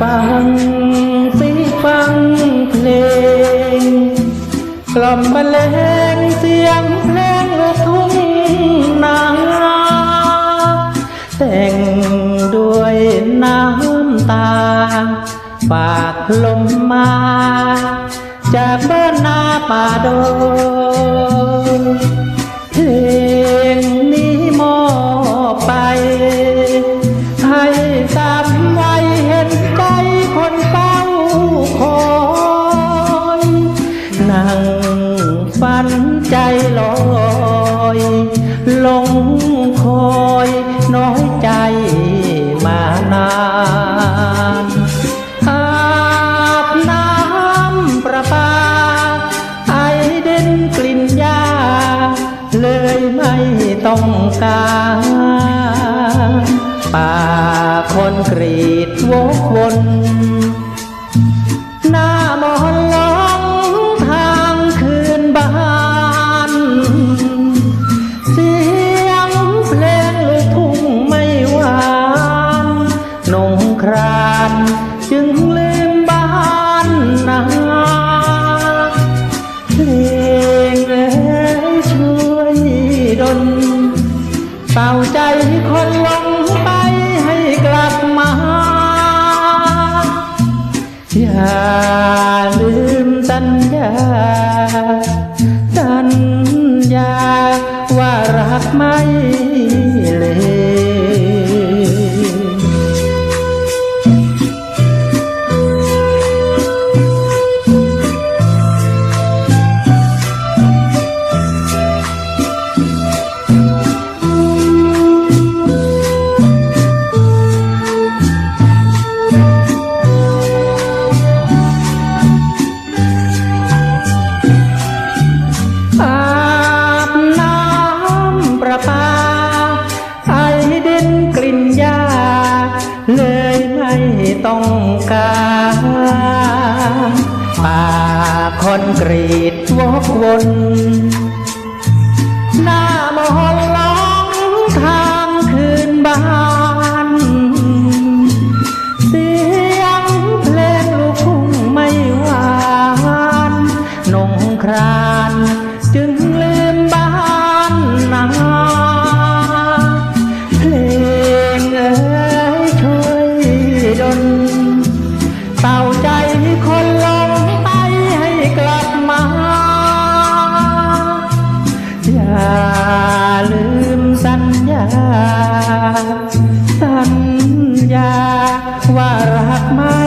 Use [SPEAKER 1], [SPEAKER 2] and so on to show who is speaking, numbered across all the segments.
[SPEAKER 1] ฟังสิฟังเพลง กล่อมบรรเลงเสียงเพลงและทุ่งนาแต่งด้วยน้ำตา ฝากลมมา จากบ้านนาป่าดง ต้องการป่าคนกรีดวกวน เป่าใจคนลงไปให้กลับมาอย่าลืมสัญญา สัญญาว่ารักไม่ ต้องการป่าคอนกรีตวกวน นเต่าใจคนลงไปให้กลับมา อย่าลืมสัญญา สัญญาว่ารักไม่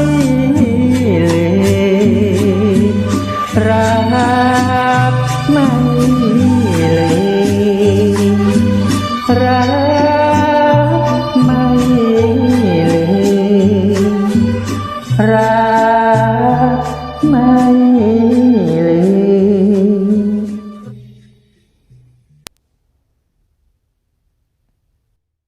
[SPEAKER 1] เลยรักไม่